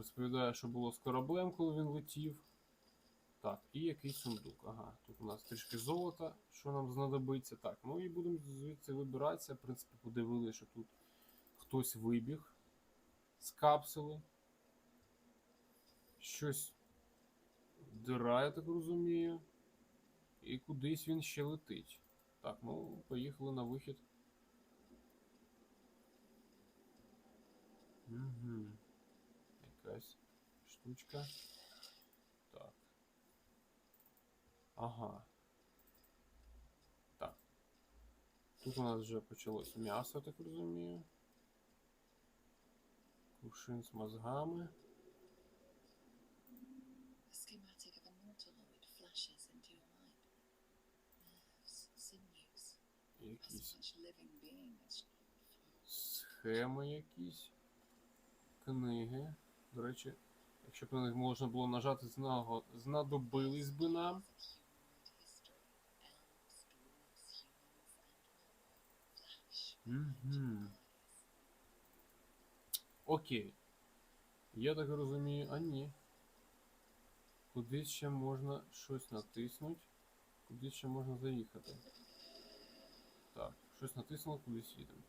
Розповідає, що було з кораблем, коли він летів. Так, і якийсь сундук. Ага, тут у нас трішки золота, що нам знадобиться. Так, ну і будемо звідси вибиратися. В принципі, подивилися, що тут хтось вибіг з капсули. Щось дира, я так розумію. І кудись він ще летить. Так, ну, поїхали на вихід. Угу. Якась штучка. Так. Ага. Так. Тут у нас вже почалось м'ясо, так розумію. Кувшин з мозгами. Якісь схеми якісь. Книги. До речі, якщо б на них можна було нажати, знадобились би нам. Окей. Я так розумію, а ні. Кудись ще можна щось натиснути. Кудись ще можна заїхати. Так, щось натиснуло, кудись їдемо.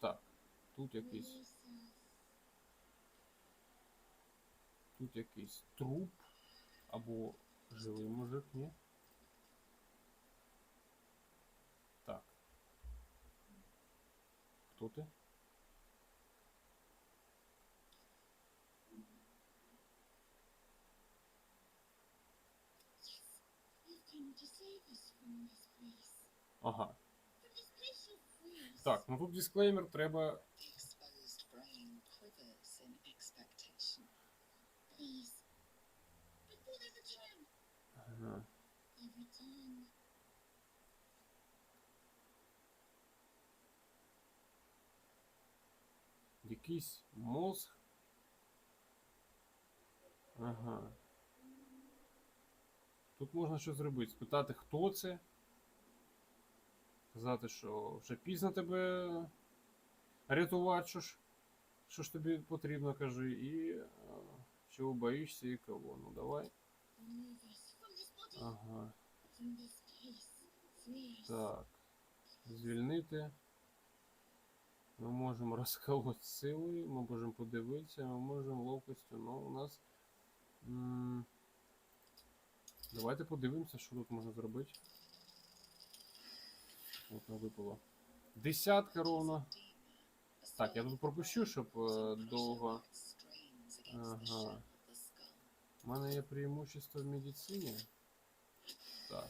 Так, тут якийсь. Тут якийсь труп. Або живий мужик, ні? Так. Хто ти? You've Так, ну тут дисклеймер треба. Ага. Якийсь мозг. Ага. Тут можна щось зробити. Спитати, хто це. Казати, що вже пізно тебе рятувати, що ж, що ж тобі потрібно, кажи, і чого боїшся і кого. Ну давай. Ага. Так. Звільнити. Ми можемо розколоти силою, ми можемо подивитися, ми можемо ловкостю, ну у нас. м, Давайте подивимося, що тут можна зробити. От не випало. Десятка ровно. Так, я тут пропущу, щоб е, довго. Ага. У мене є преимущество в медицині. Так.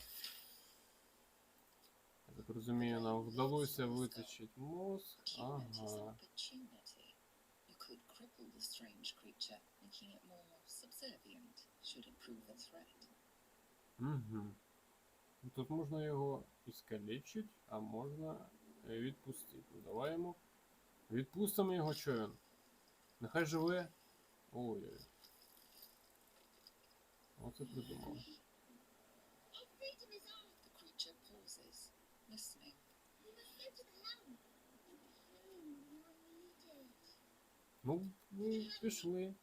Я так розумію, нам вдалося витащити мозг. Ага. You could cripple the strange creature, making it more subservient should it prove a threat. Угу. Тут можна його іскалічити, а можна е, відпустити. Ну, давай йому. Відпустимо його, що він? Нехай живе. Ой-ой. Оце придумав. Ну, ну, пішли.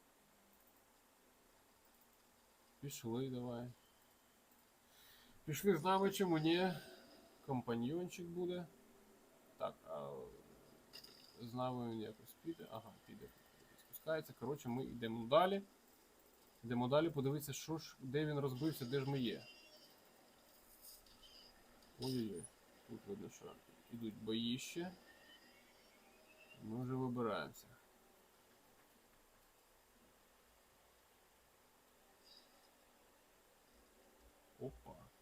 Пішли, давай. Пішли з нами, чому ні? Компаньйончик буде. Так, а з нами він якось піде. Ага, піде. Спускається. Коротше, ми йдемо далі. Йдемо далі, подивитися, що ж, де він розбився, де ж ми є. Ой-ой-ой. Тут видно, що йдуть бої ще. Ми вже вибираємося. Опа.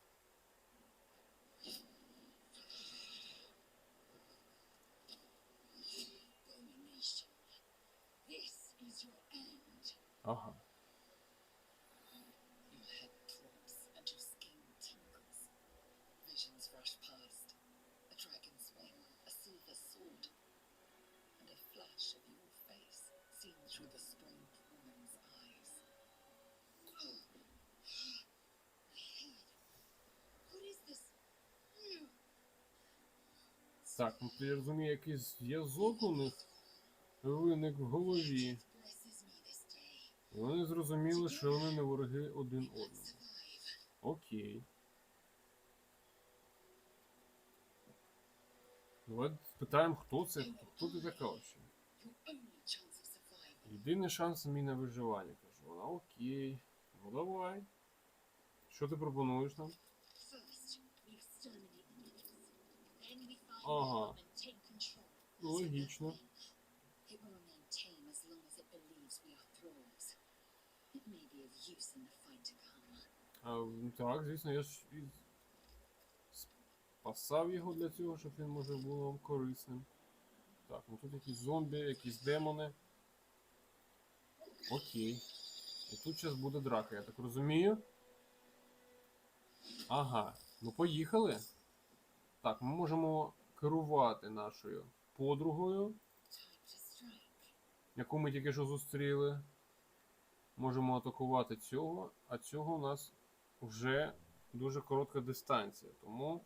Так, ну ти розумію, якийсь зв'язок у них. виник в голові. І вони зрозуміли, що вони не вороги один одному. Окей. Давай спитаємо, хто це, хто ти така survival. Єдиний шанс мій на виживання, каже вона. Окей. Ну давай. Що ти пропонуєш нам? To come. А, так, звісно, я ж і спасав його для цього, щоб він може вам корисним. Так, ну тут якісь зомбі, якісь демони. Окей. І тут зараз буде драка, я так розумію. Ага, ну поїхали. Так, ми можемо керувати нашою подругою, яку ми тільки що зустріли. Можемо атакувати цього, а цього у нас вже дуже коротка дистанція. Тому.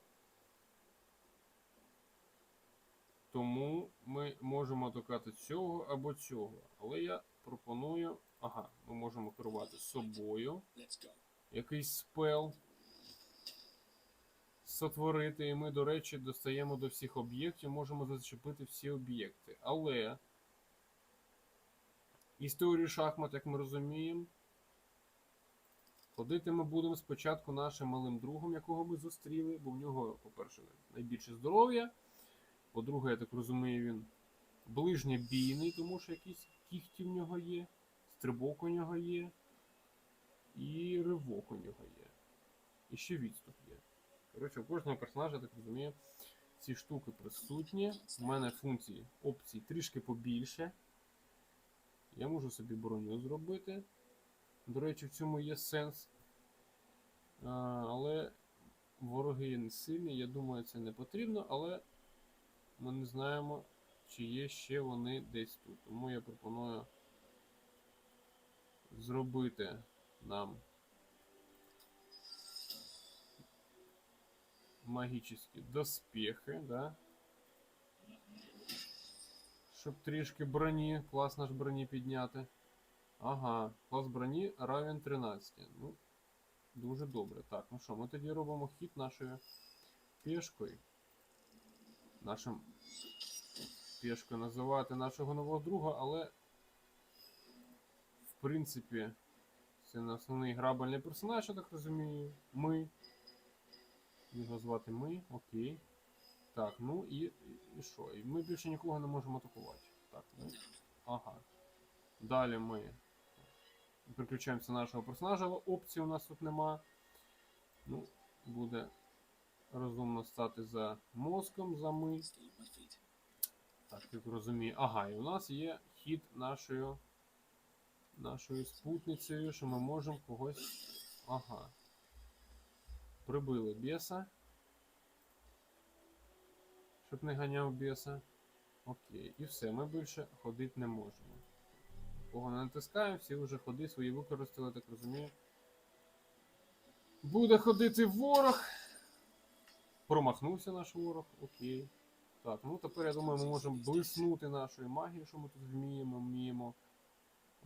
Тому ми можемо атакувати цього або цього. Але я пропоную. Ага, ми можемо керувати собою. Якийсь спел. Сотворити, і ми, до речі, достаємо до всіх об'єктів, можемо зачепити всі об'єкти. Але історію шахмат, як ми розуміємо, ходити ми будемо спочатку нашим малим другом, якого ми зустріли, бо в нього, по-перше, найбільше здоров'я. По-друге, я так розумію, він ближньобійний, тому що якісь кіхті в нього є, стрибок у нього є, і ривок у нього є. І ще відступ є. Коротше, у кожного персонажа, так розумію, ці штуки присутні. У мене функції опцій трішки побільше. Я можу собі броню зробити. До речі, в цьому є сенс. А, але вороги є не сильні, я думаю, це не потрібно, але ми не знаємо, чи є ще вони десь тут. Тому я пропоную зробити нам магічні доспехи, да? Щоб трішки броні, клас наш броні підняти. Ага, клас броні равен 13. Ну, дуже добре. Так, ну що, ми тоді робимо хід нашою пішкою. Нашим пішкою називати нашого нового друга, але в принципі це не основний грабельний персонаж, я так розумію. Ми. Його звати ми, окей. Так, ну і, і, що? І ми більше нікого не можемо атакувати. Так, ну. Ага. Далі ми переключаємося на нашого персонажа. Опцій у нас тут нема. Ну, буде розумно стати за мозком, за ми. Так, як розумію. Ага, і у нас є хід нашою нашою спутницею, що ми можемо когось. Ага. Прибили біса. Щоб не ганяв біса. Окей. І все, ми більше ходити не можемо. Кого не натискаємо, всі вже ходи свої використали, так розумію. Буде ходити ворог. Промахнувся наш ворог, окей. Так, ну тепер я думаю, ми можемо блиснути нашою магією, що ми тут вміємо, вміємо.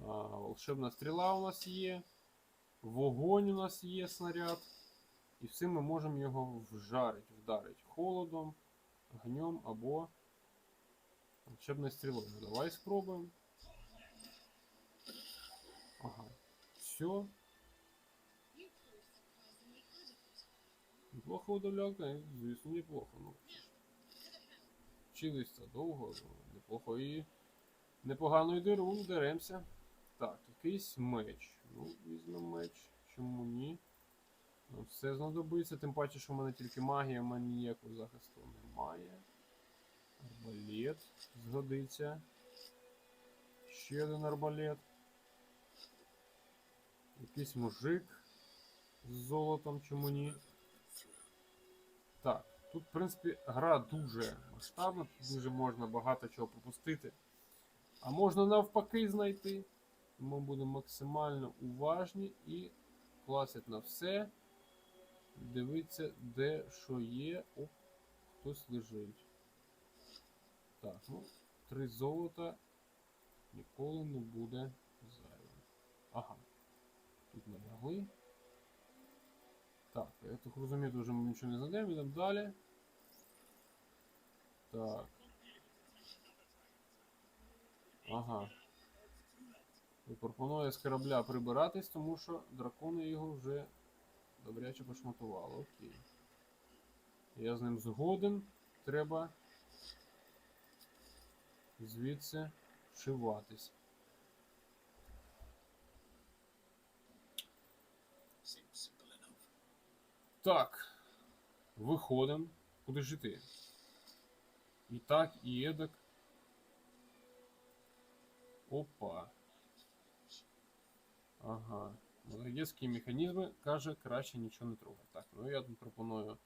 А, волшебна стріла у нас є. Вогонь у нас є снаряд. І всім ми можемо його вжарити, вдарити холодом, огнем або волшебною стрілою. Давай спробуємо. Ага. Все. Неплохо удовляка, звісно, неплохо. Ну, вчилися довго, неплохо і непогано й деру, деремося. Так, якийсь меч. Ну, візьмемо меч. Чому ні? Ну, все знадобиться, тим паче, що в мене тільки магія, в мене ніякого захисту немає. Арбалет згодиться. Ще один арбалет. Якийсь мужик з золотом, чому ні? Так, тут, в принципі, гра дуже масштабна, тут дуже можна багато чого пропустити. А можна навпаки знайти. Ми будемо максимально уважні і класити на все. Дивитися, де що є. Оп, хтось лежить. Так, ну, три золота. ніколи не буде зайвим. Ага. Тут ми лягли. Так, я так розумію, дуже ми нічого не знайдемо, йдемо далі. Так. Ага. І пропонує з корабля прибиратись, тому що дракони його вже добряче пошматували. Окей. Я з ним згоден. Треба звідси вшиватись. Так. Виходимо. Куди ж іти? І так, і едак. Опа. Ага. Молодецькі механізми каже, краще нічого не трогати. Так, ну я тут пропоную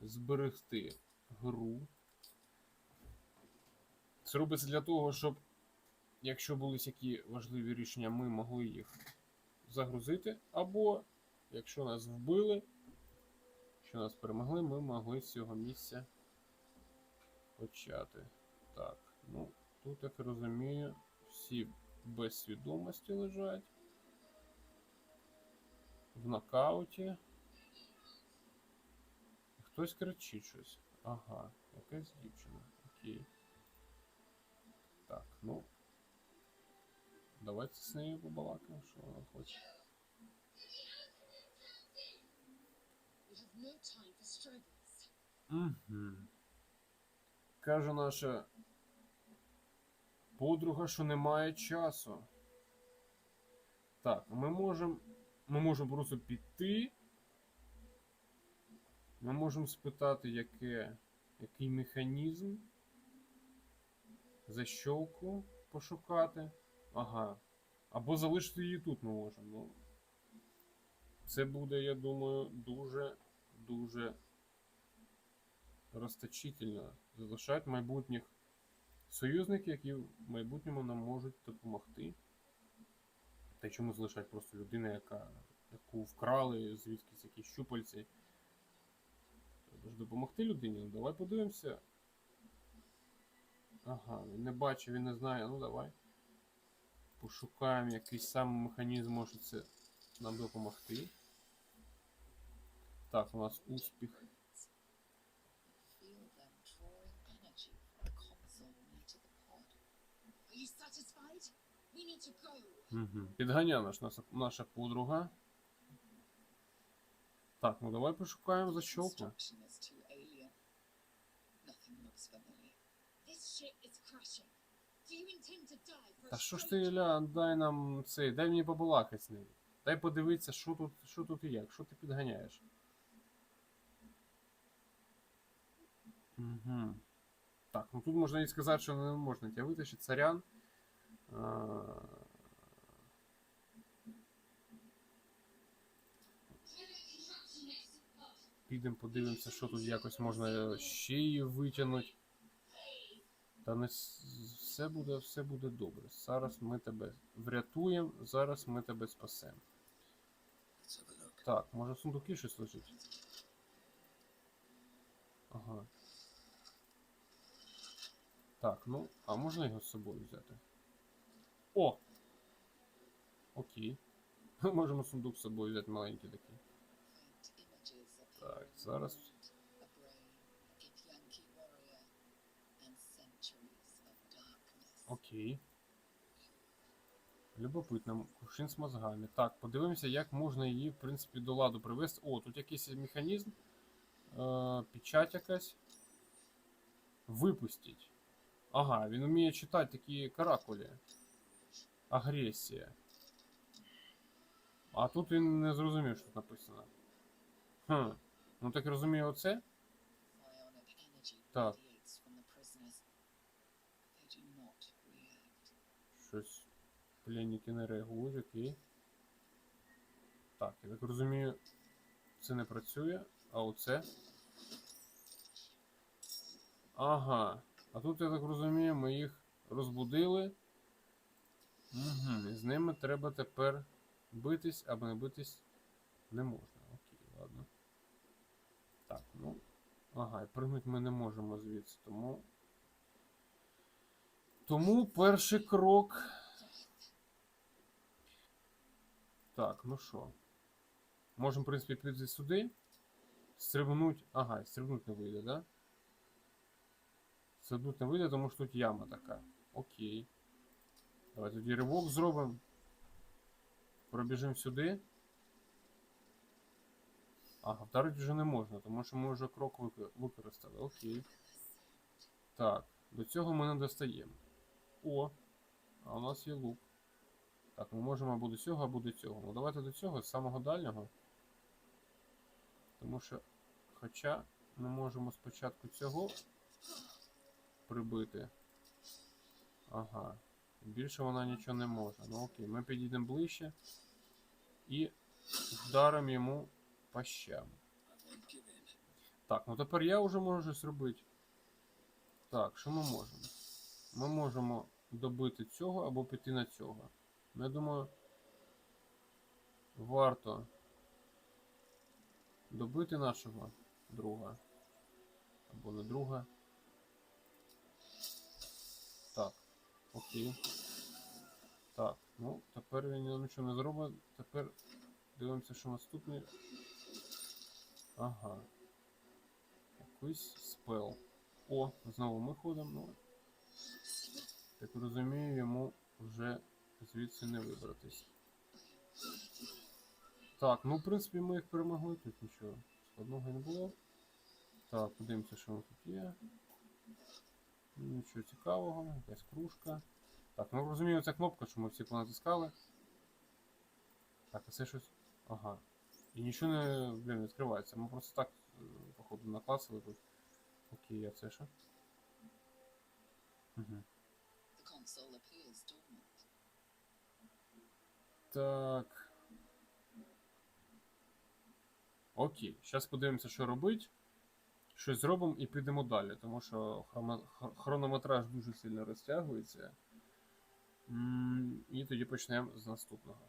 зберегти гру. Це робиться для того, щоб, якщо були які важливі рішення, ми могли їх загрузити. Або, якщо нас вбили, що нас перемогли, ми могли з цього місця почати. Так, ну, тут, як розумію, всі без свідомості лежать. В нокауті. Хтось кричить щось. Ага, якась дівчина. Окей. Так, ну. Давайте з нею побалакаємо, що вона хоче. Угу. Каже наша подруга, що немає часу. Так, ми можемо. Ми можемо просто піти. Ми можемо спитати, яке, який механізм. Защолку пошукати. Ага. Або залишити її тут ми можемо. Ну, це буде, я думаю, дуже, дуже розточительно залишають майбутніх союзників, які в майбутньому нам можуть допомогти. Та й чому залишають просто людину, яка, яку вкрали, звідкись якісь щупальці. Треба ж допомогти людині. Ну давай подивимося. Ага, він не бачив, він не знає. Ну давай. Пошукаємо якийсь сам механізм, може це нам допомогти. Так, у нас успіх. We need to go. Угу. Підганяє наш, наша, наша подруга. Так, ну давай пошукаємо a Та що ж ти, Ілля, дай нам цей, дай мені побалакати з ним. Дай подивитися, що тут, що тут і як, що ти підганяєш. Угу. Так, ну тут можна і сказати, що не можна тебе витащити, царян. А, Підемо подивимося, що тут якось можна ще її витягнути. Та не все буде, все буде добре. Зараз ми тебе врятуємо, зараз ми тебе спасемо. Так, може в сундуки щось лежить? Ага. Так, ну, а можна його з собою взяти? О! Окей. Можемо сундук з собою взяти маленький такий. Of darkness. Окей. Любопитно, кувшин з мозгами. Так, подивимося, як можна її, в принципі, до ладу привести. О, тут якийсь механізм. Е, печать якась. Випустіть. Ага, він вміє читати такі каракулі. Агресія. А тут він не зрозумів, що тут написано. Хм. Ну так розумію, оце? Так. Щось пленники не реагують, окей. Так, я так розумію, це не працює, а оце. Ага. А тут, я так розумію, ми їх розбудили. Угу. З ними треба тепер битись, або не битись не можна. Так, ну. Ага, і пригнути ми не можемо звідси, тому. Тому перший крок. Так, ну що. Можемо, в принципі, піти сюди. Стрибнуть. Ага, стрибнуть не вийде, да? Стрибнуть не вийде, тому що тут яма така. Окей. Давай тоді ривок зробимо. Пробіжимо сюди. Ага, вдарити вже не можна, тому що ми вже крок використали. Окей. Так, до цього ми не достаємо. О, а у нас є лук. Так, ми можемо або до цього, або до цього. Ну давайте до цього, з самого дальнього. Тому що. Хоча ми можемо спочатку цього прибити. Ага. Більше вона нічого не може. Ну окей, ми підійдемо ближче і вдаримо йому по. Так, ну тепер я вже можу щось робити. Так, що ми можемо? Ми можемо добити цього або піти на цього. Ну, я думаю, варто добити нашого друга. Або не друга. Так, окей. Так, ну тепер він нічого не зробить. Тепер дивимося, що наступний. Ага. Якийсь спел. О, знову ми ходимо. Ну, так розумію, йому вже звідси не вибратись. Так, ну в принципі ми їх перемогли, тут нічого складного не було. Так, подивимося, що воно тут є. Нічого цікавого, якась кружка. Так, ну розумію, це кнопка, що ми всі понатискали. Так, а це щось. Ага. І нічого не, блін, не відкривається. Ми просто так, е, походу, наклацали тут. Окей, а це що? Угу. Так. Окей, зараз подивимося, що робить. Щось зробимо і підемо далі, тому що хронометраж дуже сильно розтягується. І тоді почнемо з наступного.